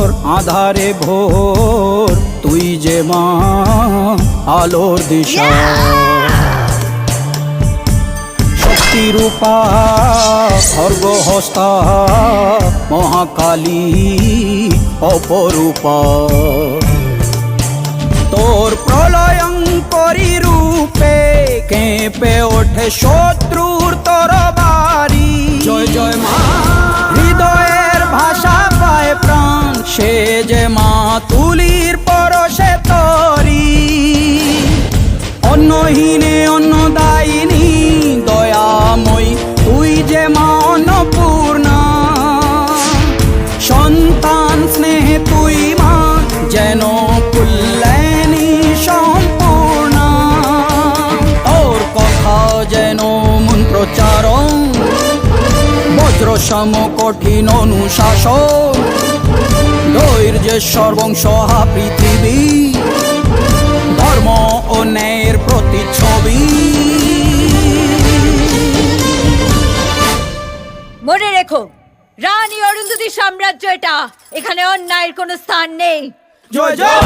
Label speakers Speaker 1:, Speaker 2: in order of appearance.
Speaker 1: পর আধারে ভোর, তুই যে মা আলোর দিশা। শক্তিরূপা খর্গহস্তা মহাকালী অপরূপা। তোর প্রলয়ঙ্করী রূপে কেঁপে ওঠে শত্রুর সে যে মা তুলির পরশে তরি। অন্নহীনে অন্নদায়িনী, দয়াময়ী, তুই যে মা অন্নপূর্ণা। সন্তান স্নেহে তুই মা, যেন কুল্যাণী সম্পূর্ণ। তোর কথা যেন মন্ত্রচারণ বজ্র সম কঠিন অনুশাসন। ধৈর্যের সর্বংসহা পৃথিবী ধর্ম ও ন্যায়ের প্রতিচ্ছবি
Speaker 2: মনে রেখো রানী অরুন্ধতি সাম্রাজ্য এটা এখানে অন্যায়ের কোনো স্থান নেই
Speaker 1: জয় জয়